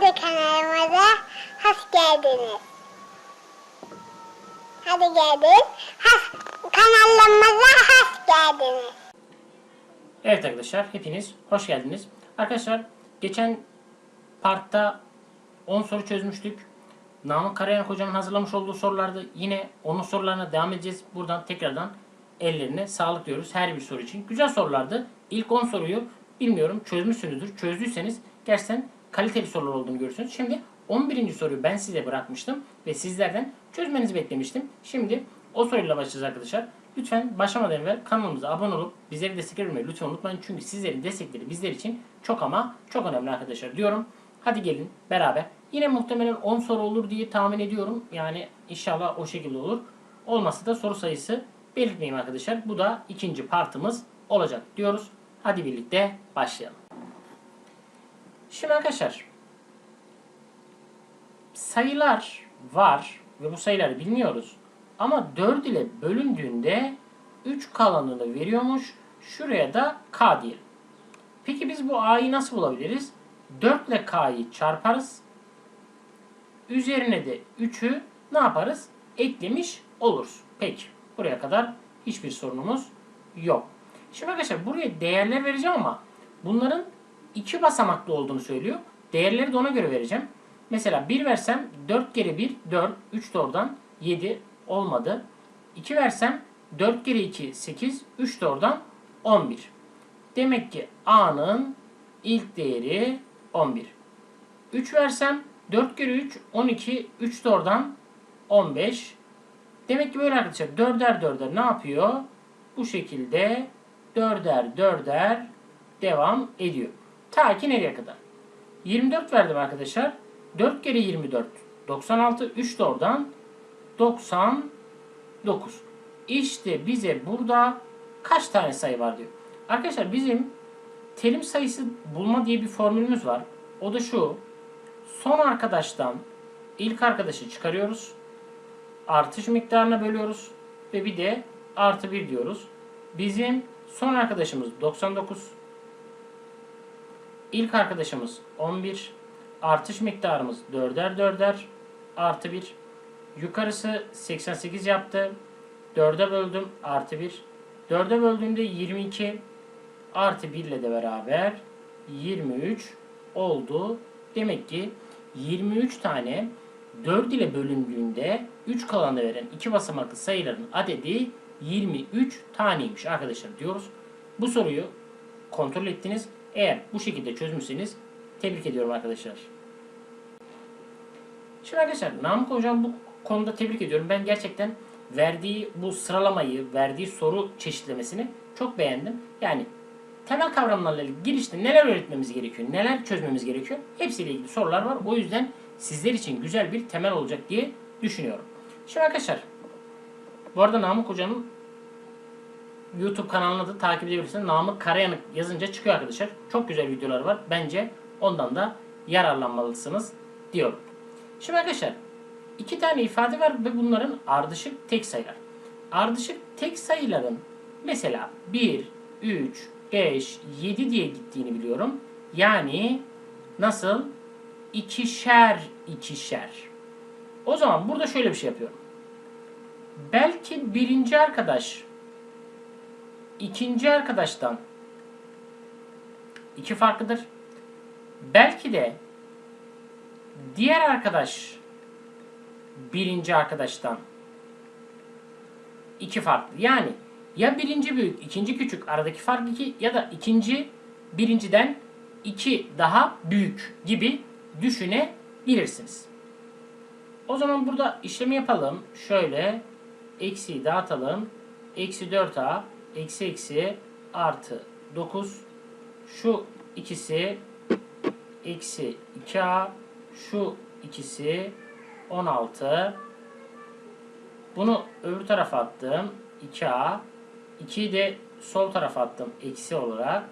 Hadi kanalımıza hoş geldiniz. Hadi geldin. Has, kanalımıza hoş geldiniz. Evet arkadaşlar hepiniz hoş geldiniz. Arkadaşlar geçen partta 10 soru çözmüştük. Namık Karayan hocanın hazırlamış olduğu sorulardı. Yine onun sorularına devam edeceğiz. Buradan tekrardan ellerine sağlık diyoruz her bir soru için. Güzel sorulardı. İlk 10 soruyu bilmiyorum çözmüşsünüzdür. Çözdüyseniz gerçekten kaliteli sorular olduğunu görürsünüz. Şimdi 11. soruyu ben size bırakmıştım ve sizlerden çözmenizi beklemiştim. Şimdi o soruyla başlayacağız arkadaşlar. Lütfen başlamadan evvel kanalımıza abone olup bizleri desteklemeyi lütfen unutmayın. Çünkü sizlerin destekleri bizler için çok ama çok önemli arkadaşlar diyorum. Hadi gelin beraber. Yine muhtemelen 10 soru olur diye tahmin ediyorum. Yani inşallah o şekilde olur. Olmasa da soru sayısı belirtmeyeyim arkadaşlar. Bu da ikinci partımız olacak diyoruz. Hadi birlikte başlayalım. Şimdi arkadaşlar sayılar var ve bu sayıları bilmiyoruz. Ama 4 ile bölündüğünde 3 kalanını veriyormuş. Şuraya da k diyelim. Peki biz bu a'yı nasıl bulabiliriz? 4 ile k'yı çarparız. Üzerine de 3'ü ne yaparız? Eklemiş oluruz. Peki. Buraya kadar hiçbir sorunumuz yok. Şimdi arkadaşlar buraya değerler vereceğim ama bunların iki basamaklı olduğunu söylüyor. Değerleri de ona göre vereceğim. Mesela 1 versem 4 kere 1 4, 3 de oradan 7 olmadı. 2 versem 4 kere 2 8, 3 de oradan 11. Demek ki A'nın ilk değeri 11. 3 versem 4 kere 3 12, 3 de oradan 15. Demek ki böyle arkadaşlar 4'er 4'er ne yapıyor? Bu şekilde 4'er 4'er devam ediyor. Ta ki nereye kadar? 24 verdim arkadaşlar. 4 kere 24 96 3 de oradan 99. İşte bize burada kaç tane sayı var diyor. Arkadaşlar bizim terim sayısı bulma diye bir formülümüz var. O da şu. Son arkadaştan ilk arkadaşı çıkarıyoruz. Artış miktarına bölüyoruz. Ve bir de artı 1 diyoruz. Bizim son arkadaşımız 99. İlk arkadaşımız 11. Artış miktarımız 4'er 4'er artı 1. Yukarısı 88 yaptı. 4'e böldüm artı 1. 4'e böldüğümde 22 artı 1 ile de beraber 23 oldu. Demek ki 23 tane 4 ile bölündüğünde 3 kalanı veren iki basamaklı sayıların adedi 23 taneymiş arkadaşlar diyoruz. Bu soruyu kontrol ettiniz. Eğer bu şekilde çözmüşseniz tebrik ediyorum arkadaşlar. Şimdi arkadaşlar Namık Hocam bu konuda tebrik ediyorum. Ben gerçekten verdiği bu sıralamayı, verdiği soru çeşitlemesini çok beğendim. Yani temel kavramlarla ilgili girişte neler öğretmemiz gerekiyor, neler çözmemiz gerekiyor hepsiyle ilgili sorular var. O yüzden sizler için güzel bir temel olacak diye düşünüyorum. Şimdi arkadaşlar bu arada Namık Hoca'nın YouTube kanalını da takip edebilirsiniz. Namık Karayanık yazınca çıkıyor arkadaşlar. Çok güzel videolar var. Bence ondan da yararlanmalısınız diyorum. Şimdi arkadaşlar iki tane ifade var ve bunların ardışık tek sayılar. Ardışık tek sayıların mesela 1, 3, 5, 7 diye gittiğini biliyorum. Yani nasıl? İkişer ikişer. O zaman burada şöyle bir şey yapıyorum. Belki birinci arkadaş ikinci arkadaştan iki farklıdır. Belki de diğer arkadaş birinci arkadaştan iki farklı. Yani ya birinci büyük, ikinci küçük aradaki fark iki ya da ikinci birinciden iki daha büyük gibi düşünebilirsiniz. O zaman burada işlemi yapalım. Şöyle eksiyi dağıtalım. Eksi 4a eksi eksi artı 9 şu ikisi eksi 2a şu ikisi 16 bunu öbür tarafa attım 2a 2'yi de sol tarafa attım eksi olarak.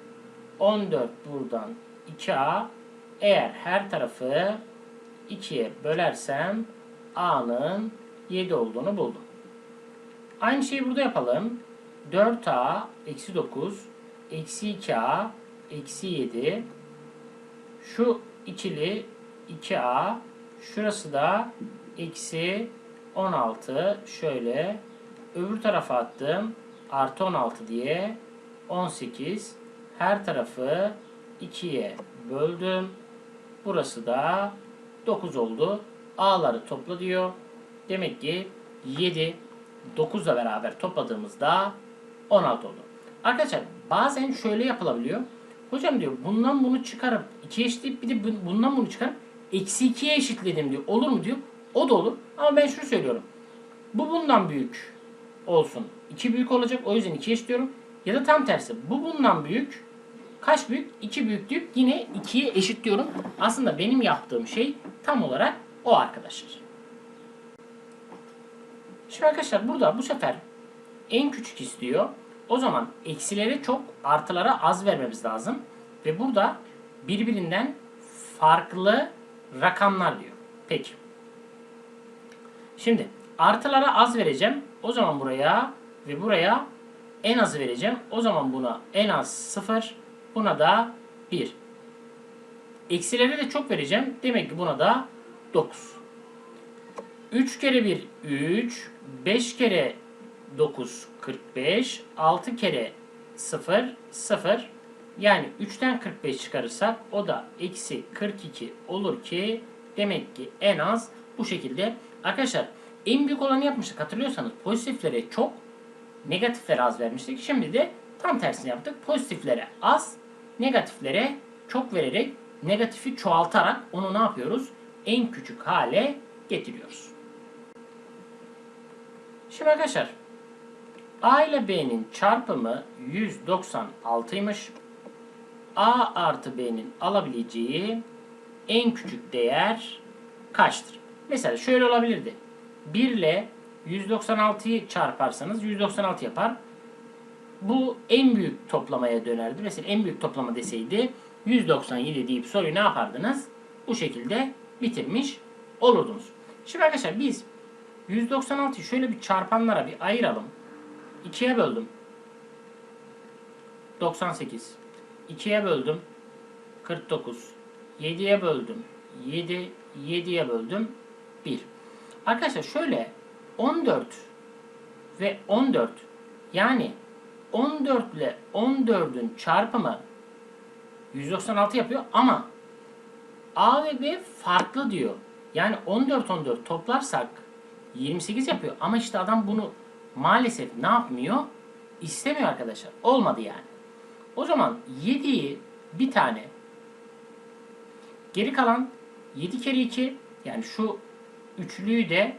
14 buradan 2a eğer her tarafı 2'ye bölersem a'nın 7 olduğunu buldum. Aynı şeyi burada yapalım. 4a eksi 9 eksi 2a eksi 7 şu ikili 2A. Şurası da eksi 16. Şöyle. Öbür tarafa attım. Artı 16 diye. 18. Her tarafı 2'ye böldüm. Burası da 9 oldu. A'ları topla diyor. Demek ki 7, 9'la beraber topladığımızda 16 oldu. Arkadaşlar bazen şöyle yapılabiliyor. Hocam diyor bundan bunu çıkarıp 2'ye eşitleyip bir de bu- bundan bunu çıkarıp eksi 2'ye eşitledim diyor. Olur mu diyor. O da olur. Ama ben şunu söylüyorum. Bu bundan büyük olsun. 2 büyük olacak. O yüzden 2'ye eşitliyorum. Ya da tam tersi. Bu bundan büyük. Kaç büyük? 2 büyük deyip yine 2'ye eşitliyorum. Aslında benim yaptığım şey tam olarak o arkadaşlar. Şimdi arkadaşlar burada bu sefer en küçük istiyor. O zaman eksilere çok artılara az vermemiz lazım. Ve burada birbirinden farklı rakamlar diyor. Peki. Şimdi artılara az vereceğim. O zaman buraya ve buraya en azı vereceğim. O zaman buna en az 0, buna da 1. Eksilere de çok vereceğim. Demek ki buna da 9. 3 kere 1 3, 5 kere 9 45, 6 kere 0 0. Yani 3'ten 45 çıkarırsak o da eksi 42 olur ki demek ki en az bu şekilde. Arkadaşlar en büyük olanı yapmıştık hatırlıyorsanız pozitiflere çok negatiflere az vermiştik. Şimdi de tam tersini yaptık. Pozitiflere az, negatiflere çok vererek negatifi çoğaltarak onu ne yapıyoruz? En küçük hale getiriyoruz. Şimdi arkadaşlar A ile B'nin çarpımı 196'ymış. A artı B'nin alabileceği en küçük değer kaçtır? Mesela şöyle olabilirdi. 1 ile 196'yı çarparsanız 196 yapar. Bu en büyük toplamaya dönerdi. Mesela en büyük toplama deseydi 197 deyip soruyu ne yapardınız? Bu şekilde bitirmiş olurdunuz. Şimdi arkadaşlar biz 196'yı şöyle bir çarpanlara bir ayıralım. 2'ye böldüm. 98. 2'ye böldüm. 49. 7'ye böldüm. 7. 7'ye böldüm. 1. Arkadaşlar şöyle 14 ve 14 yani 14 ile 14'ün çarpımı 196 yapıyor ama A ve B farklı diyor. Yani 14 14 toplarsak 28 yapıyor. Ama işte adam bunu maalesef ne yapmıyor? İstemiyor arkadaşlar. Olmadı yani. O zaman 7'yi bir tane geri kalan 7 kere 2 yani şu üçlüyü de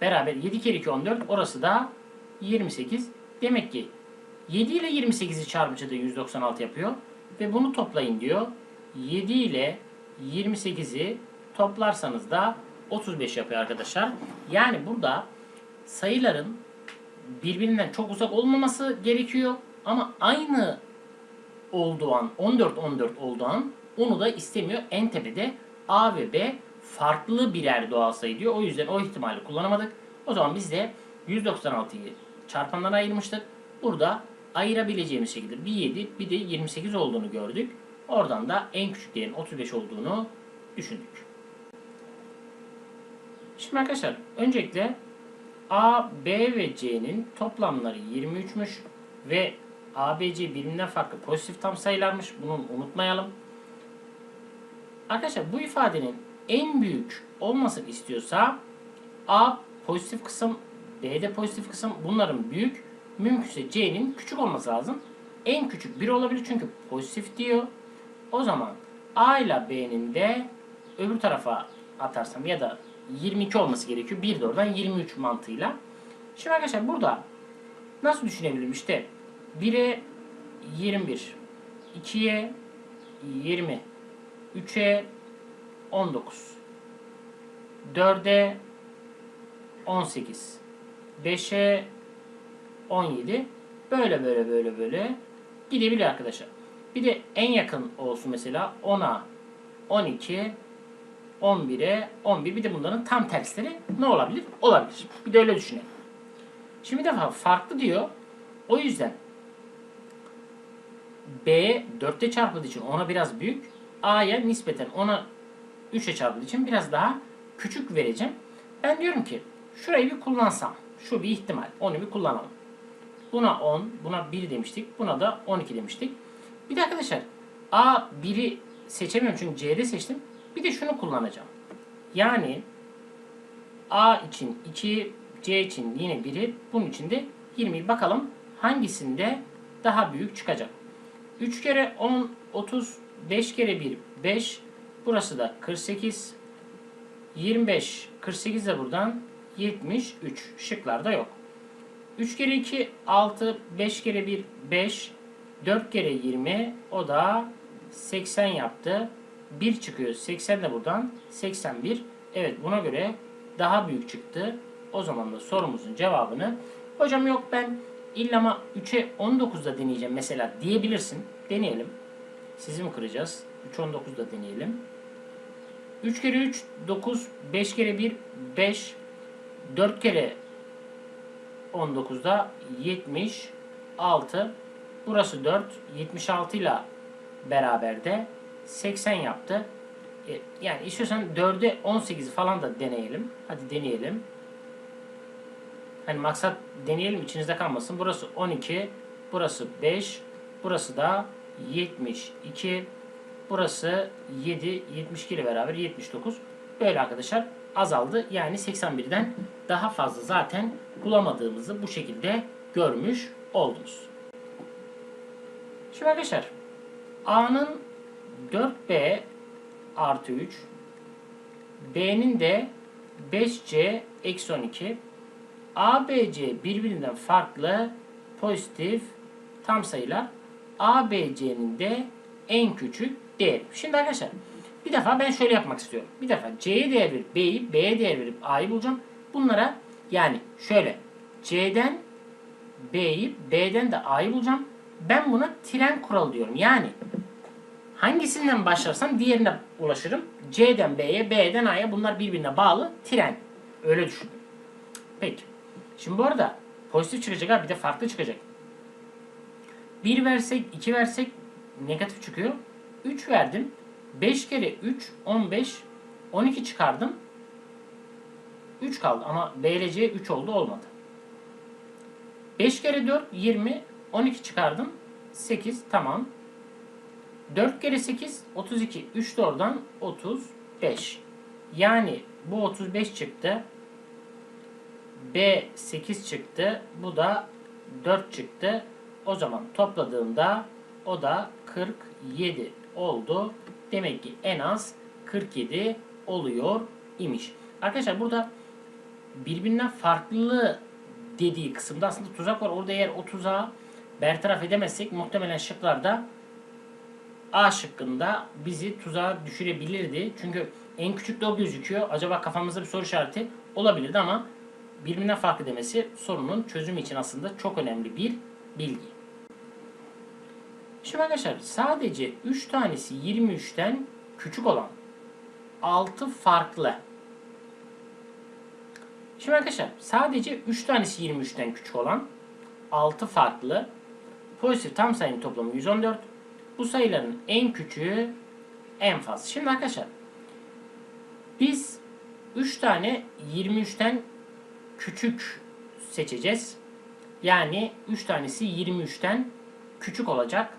beraber 7 kere 2 14 orası da 28. Demek ki 7 ile 28'i çarpınca da 196 yapıyor. Ve bunu toplayın diyor. 7 ile 28'i toplarsanız da 35 yapıyor arkadaşlar. Yani burada sayıların birbirinden çok uzak olmaması gerekiyor. Ama aynı olduğu an 14 14 olduğu an onu da istemiyor. En tepede A ve B farklı birer doğal sayı diyor. O yüzden o ihtimali kullanamadık. O zaman biz de 196'yı çarpanlara ayırmıştık. Burada ayırabileceğimiz şekilde bir 7 bir de 28 olduğunu gördük. Oradan da en küçük değerin 35 olduğunu düşündük. Şimdi arkadaşlar öncelikle A, B ve C'nin toplamları 23'müş ve A, B, C birbirinden farklı pozitif tam sayılarmış. Bunu unutmayalım. Arkadaşlar bu ifadenin en büyük olmasını istiyorsa A pozitif kısım, B de pozitif kısım bunların büyük. Mümkünse C'nin küçük olması lazım. En küçük 1 olabilir çünkü pozitif diyor. O zaman A ile B'nin de öbür tarafa atarsam ya da 22 olması gerekiyor. Bir de oradan 23 mantığıyla. Şimdi arkadaşlar burada nasıl düşünebilirim? İşte 1'e 21, 2'ye 20, 3'e 19, 4'e 18, 5'e 17, böyle böyle böyle böyle gidebilir arkadaşlar. Bir de en yakın olsun mesela 10'a 12, 11'e 11 bir de bunların tam tersleri ne olabilir? Olabilir. Bir de öyle düşünelim. Şimdi defa farklı diyor. O yüzden B 4'te çarpıldığı için ona biraz büyük. A'ya nispeten ona 3'e çarpıldığı için biraz daha küçük vereceğim. Ben diyorum ki şurayı bir kullansam. Şu bir ihtimal. Onu bir kullanalım. Buna 10, buna 1 demiştik. Buna da 12 demiştik. Bir de arkadaşlar A 1'i seçemiyorum çünkü C'de seçtim. Bir de şunu kullanacağım. Yani A için 2, C için yine 1'i, bunun için de 20'yi. Bakalım hangisinde daha büyük çıkacak. 3 kere 10, 30, 5 kere 1, 5. Burası da 48. 25, 48 de buradan 73. Şıklarda yok. 3 kere 2, 6, 5 kere 1, 5. 4 kere 20, o da 80 yaptı. 1 çıkıyor. 80 de buradan 81. Evet buna göre daha büyük çıktı. O zaman da sorumuzun cevabını hocam yok ben illama 3'e 19'da deneyeceğim mesela diyebilirsin. Deneyelim. Sizi mi kıracağız? 3 19'da deneyelim. 3 kere 3 9, 5 kere 1 5, 4 kere 19'da 76. Burası 4. 76 ile beraber de 80 yaptı. E, Yani istiyorsan 4'e 18 falan da deneyelim. Hadi deneyelim. Hani maksat deneyelim içinizde kalmasın. Burası 12. Burası 5. Burası da 72. Burası 7. 72 ile beraber 79. Böyle arkadaşlar azaldı. Yani 81'den daha fazla zaten bulamadığımızı bu şekilde görmüş oldunuz. Şimdi arkadaşlar A'nın 4B artı 3 B'nin de 5C eksi 12 A, B, C birbirinden farklı pozitif tam sayılar A, B, C'nin de en küçük değeri. Şimdi arkadaşlar bir defa ben şöyle yapmak istiyorum. Bir defa C'ye değer verip B'yi, B'ye değer verip A'yı bulacağım. Bunlara yani şöyle C'den B'yi, B'den de A'yı bulacağım. Ben buna tren kuralı diyorum. Yani hangisinden başlarsam diğerine ulaşırım. C'den B'ye, B'den A'ya bunlar birbirine bağlı tren. Öyle düşün. Peki. Şimdi bu arada pozitif çıkacak ha bir de farklı çıkacak. 1 versek, 2 versek negatif çıkıyor. 3 verdim. 5 kere 3, 15, 12 çıkardım. 3 kaldı ama B ile C 3 oldu olmadı. 5 kere 4, 20, 12 çıkardım. 8 tamam. 4 kere 8, 32. 3 de oradan 35. Yani bu 35 çıktı. B 8 çıktı. Bu da 4 çıktı. O zaman topladığımda o da 47 oldu. Demek ki en az 47 oluyor imiş. Arkadaşlar burada birbirinden farklı dediği kısımda aslında tuzak var. Orada eğer o tuzağı bertaraf edemezsek muhtemelen şıklarda A şıkkında bizi tuzağa düşürebilirdi. Çünkü en küçük de o gözüküyor. Acaba kafamızda bir soru işareti olabilirdi ama birbirinden farklı demesi sorunun çözümü için aslında çok önemli bir bilgi. Şimdi arkadaşlar sadece 3 tanesi 23'ten küçük olan 6 farklı. Şimdi arkadaşlar sadece 3 tanesi 23'ten küçük olan 6 farklı pozitif tam sayının toplamı 114. Bu sayıların en küçüğü en fazla. Şimdi arkadaşlar biz 3 tane 23'ten küçük seçeceğiz. Yani 3 tanesi 23'ten küçük olacak.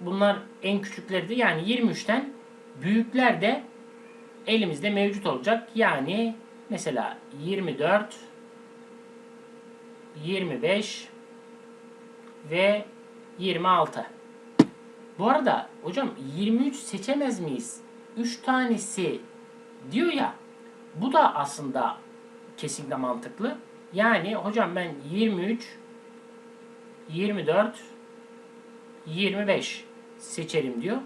Bunlar en küçükleri de yani 23'ten büyükler de elimizde mevcut olacak. Yani mesela 24 25 ve 26. Bu arada hocam 23 seçemez miyiz? 3 tanesi diyor ya. Bu da aslında kesinlikle mantıklı. Yani hocam ben 23 24 25 seçerim diyor.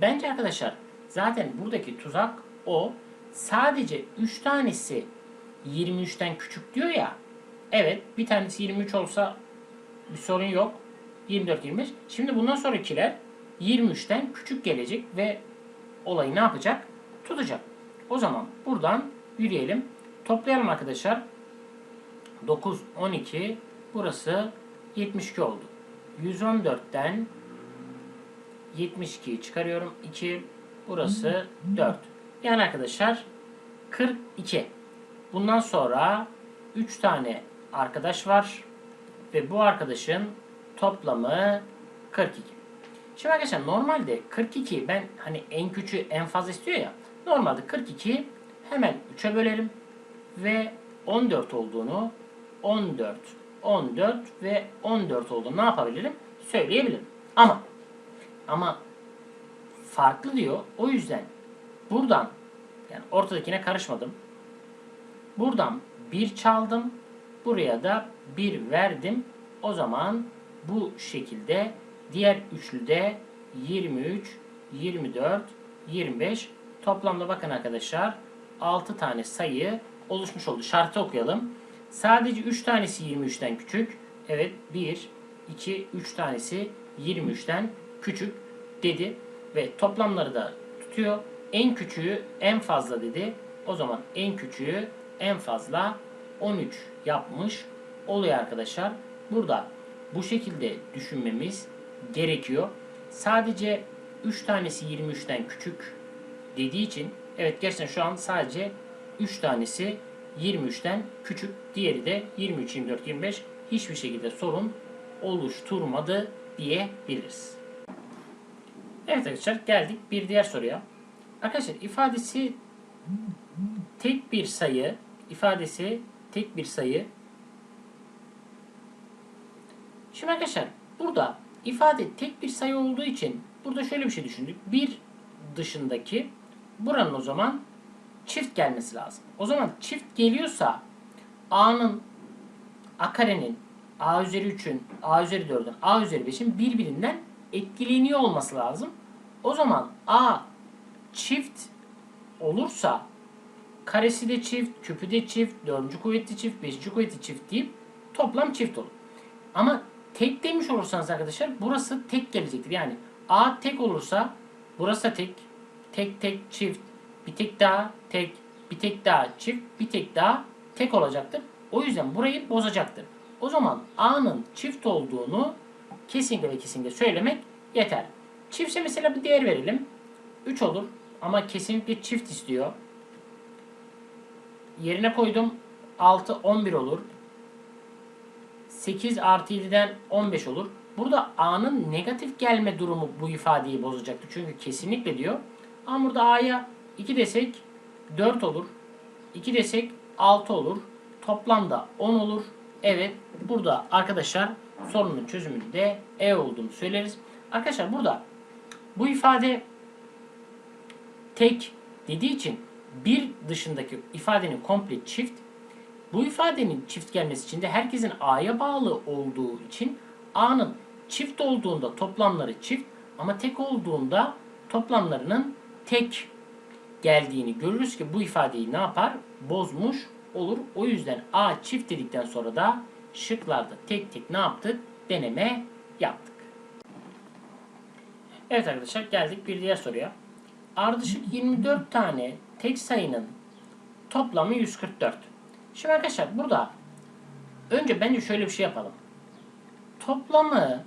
Bence arkadaşlar zaten buradaki tuzak o. Sadece 3 tanesi 23'ten küçük diyor ya. Evet bir tanesi 23 olsa bir sorun yok. 24 25. Şimdi bundan sonrakiler 23'ten küçük gelecek ve olayı ne yapacak? Tutacak. O zaman buradan yürüyelim. Toplayalım arkadaşlar. 9 12 burası 72 oldu. 114'ten 72'yi çıkarıyorum. 2 burası 4. Yani arkadaşlar 42. Bundan sonra 3 tane arkadaş var. Ve bu arkadaşın toplamı 42. Şimdi arkadaşlar normalde 42 ben hani en küçüğü en fazla istiyor ya. Normalde 42 hemen 3'e bölerim. Ve 14 olduğunu 14, 14 ve 14 olduğunu ne yapabilirim? Söyleyebilirim. Ama ama farklı diyor. O yüzden buradan yani ortadakine karışmadım. Buradan 1 çaldım. Buraya da 1 verdim. O zaman bu şekilde diğer üçlüde 23, 24, 25 toplamda bakın arkadaşlar 6 tane sayı oluşmuş oldu. Şartı okuyalım. Sadece 3 tanesi 23'ten küçük. Evet 1, 2, 3 tanesi 23'ten küçük dedi. Ve toplamları da tutuyor. En küçüğü en fazla dedi. O zaman en küçüğü en fazla 13 yapmış oluyor arkadaşlar. Burada bu şekilde düşünmemiz gerekiyor. Sadece 3 tanesi 23'ten küçük dediği için evet gerçekten şu an sadece 3 tanesi 23'ten küçük. Diğeri de 23, 24, 25 hiçbir şekilde sorun oluşturmadı diyebiliriz. Evet arkadaşlar geldik bir diğer soruya. Arkadaşlar ifadesi tek bir sayı ifadesi tek bir sayı. Şimdi arkadaşlar burada ifade tek bir sayı olduğu için burada şöyle bir şey düşündük. Bir dışındaki buranın o zaman çift gelmesi lazım. O zaman çift geliyorsa A'nın A karenin A üzeri 3'ün A üzeri 4'ün A üzeri 5'in birbirinden etkileniyor olması lazım. O zaman A çift olursa karesi de çift, küpü de çift, dördüncü kuvvetli çift, beşinci kuvvetli çift deyip toplam çift olur. Ama tek demiş olursanız arkadaşlar burası tek gelecektir. Yani A tek olursa burası da tek, tek tek çift, bir tek daha tek, bir tek daha çift, bir tek daha tek olacaktır. O yüzden burayı bozacaktır. O zaman A'nın çift olduğunu kesinlikle ve kesinlikle söylemek yeter. Çiftse mesela bir değer verelim. 3 olur ama kesinlikle çift istiyor. Yerine koydum. 6 11 olur. 8 artı 7'den 15 olur. Burada A'nın negatif gelme durumu bu ifadeyi bozacaktır. Çünkü kesinlikle diyor. Ama burada A'ya 2 desek 4 olur. 2 desek 6 olur. Toplamda 10 olur. Evet burada arkadaşlar sorunun çözümünde E olduğunu söyleriz. Arkadaşlar burada bu ifade tek dediği için bir dışındaki ifadenin komple çift. Bu ifadenin çift gelmesi için de herkesin A'ya bağlı olduğu için A'nın çift olduğunda toplamları çift ama tek olduğunda toplamlarının tek geldiğini görürüz ki bu ifadeyi ne yapar? Bozmuş olur. O yüzden A çift dedikten sonra da şıklarda tek tek ne yaptık? Deneme yaptık. Evet arkadaşlar geldik bir diğer soruya. Ardışık 24 tane tek sayının toplamı 144. Şimdi arkadaşlar burada önce bence şöyle bir şey yapalım. Toplamı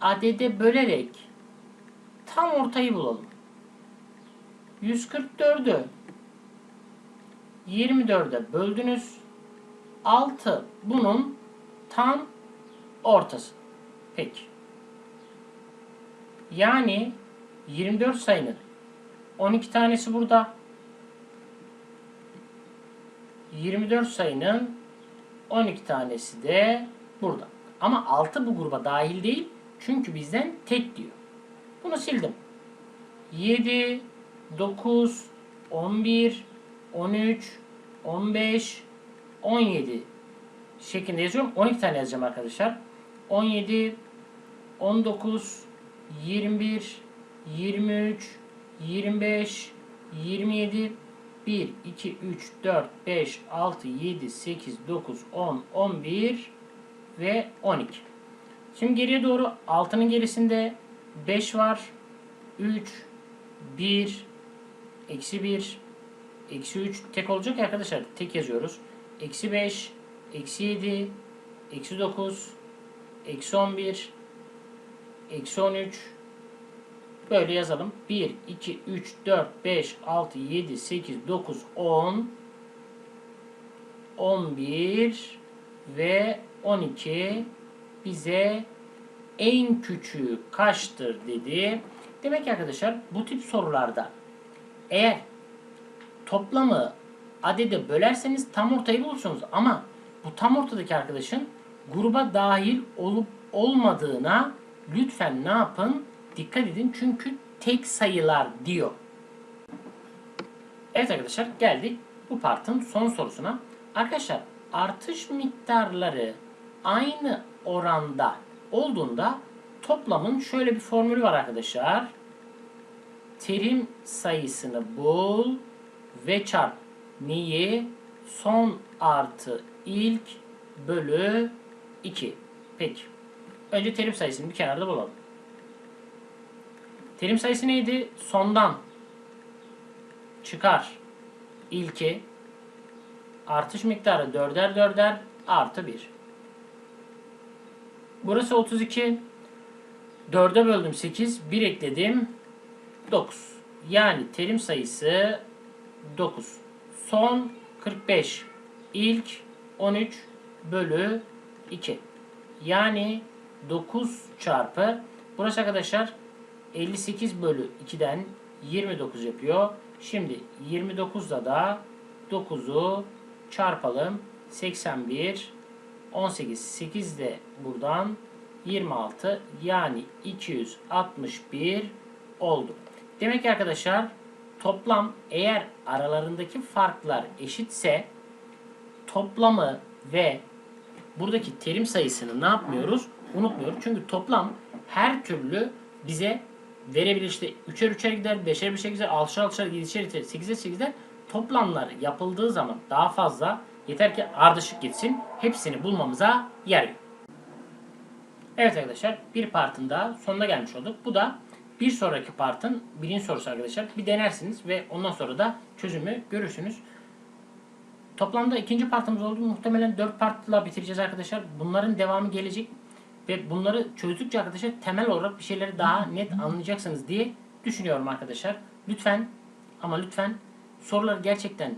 adede bölerek tam ortayı bulalım. 144'ü 24'e böldünüz. 6 bunun tam ortası. Peki. Yani 24 sayının 12 tanesi burada. 24 sayının 12 tanesi de burada. Ama 6 bu gruba dahil değil. Çünkü bizden tek diyor. Bunu sildim. 7, 9, 11, 13, 15, 17 şeklinde yazıyorum. 12 tane yazacağım arkadaşlar. 17, 19, 21, 23, 25, 27, 1, 2, 3, 4, 5, 6, 7, 8, 9, 10, 11 ve 12. Şimdi geriye doğru 6'nın gerisinde 5 var. 3, 1, eksi 1, eksi 3 tek olacak arkadaşlar. Tek yazıyoruz. Eksi 5, eksi 7, eksi 9, eksi 11, eksi 13, Böyle yazalım. 1, 2, 3, 4, 5, 6, 7, 8, 9, 10, 11 ve 12 bize en küçüğü kaçtır dedi. Demek ki arkadaşlar bu tip sorularda eğer toplamı adede bölerseniz tam ortayı bulursunuz. Ama bu tam ortadaki arkadaşın gruba dahil olup olmadığına lütfen ne yapın? Dikkat edin çünkü tek sayılar diyor. Evet arkadaşlar geldik bu partın son sorusuna. Arkadaşlar artış miktarları aynı oranda olduğunda toplamın şöyle bir formülü var arkadaşlar. Terim sayısını bul ve çarp. Neyi? Son artı ilk bölü 2. Peki. Önce terim sayısını bir kenarda bulalım. Terim sayısı neydi? Sondan çıkar ilki artış miktarı dörder dörder artı 1. Burası 32. 4'e böldüm 8. 1 ekledim. 9. Yani terim sayısı 9. Son 45. İlk 13 bölü 2. Yani 9 çarpı burası arkadaşlar 58 bölü 2'den 29 yapıyor. Şimdi 29'da da 9'u çarpalım. 81 18 8 de buradan 26 yani 261 oldu. Demek ki arkadaşlar toplam eğer aralarındaki farklar eşitse toplamı ve buradaki terim sayısını ne yapmıyoruz? Unutmuyoruz. Çünkü toplam her türlü bize verebilir. İşte 3'er 3'er gider, 5'er 5'er gider, 6'şer 6'şer, 7'şer 7'şer, 8'er 8'er toplamlar yapıldığı zaman daha fazla yeter ki ardışık gitsin. Hepsini bulmamıza yarıyor. Evet arkadaşlar bir partın daha sonuna gelmiş olduk. Bu da bir sonraki partın birinci sorusu arkadaşlar. Bir denersiniz ve ondan sonra da çözümü görürsünüz. Toplamda ikinci partımız oldu. Muhtemelen 4 partla bitireceğiz arkadaşlar. Bunların devamı gelecek. Ve bunları çözdükçe arkadaşlar temel olarak bir şeyleri daha net anlayacaksınız diye düşünüyorum arkadaşlar. Lütfen ama lütfen soruları gerçekten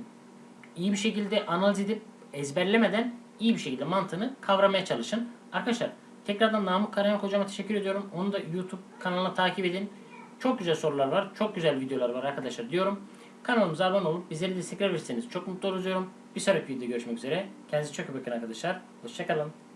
iyi bir şekilde analiz edip ezberlemeden iyi bir şekilde mantığını kavramaya çalışın. Arkadaşlar tekrardan Namık Karayank hocama teşekkür ediyorum. Onu da YouTube kanalına takip edin. Çok güzel sorular var. Çok güzel videolar var arkadaşlar diyorum. Kanalımıza abone olup bizleri destekler verirseniz çok mutlu olacağım. Bir sonraki videoda görüşmek üzere. Kendinize çok iyi bakın arkadaşlar. Hoşçakalın.